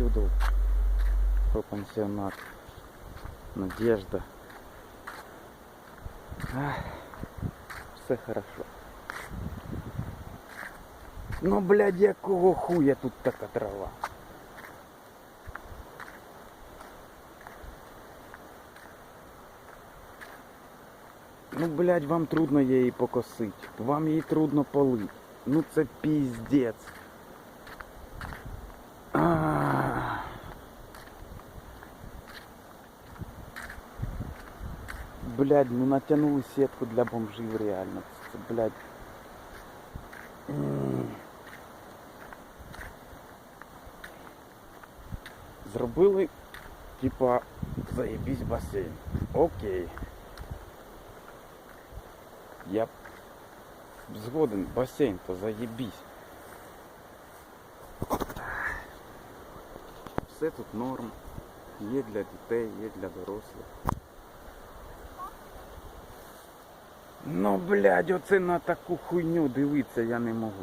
этюдов про пансионат. Надежда. Ах, все хорошо. Ну, блядь, якого хуя тут така трава? Ну, блядь, вам трудно її покосити. Вам її трудно полить. Ну це піздець. Блядь, ну натягнули сетку для бомжів реально. Це, блядь. М. Зробили, типа, заєбісь басейн. Окей. Я згоден, басейн, то заєбісь. Все тут норм. Є для дітей, є для дорослих. Ну, блядь, оце на таку хуйню дивитися я не можу.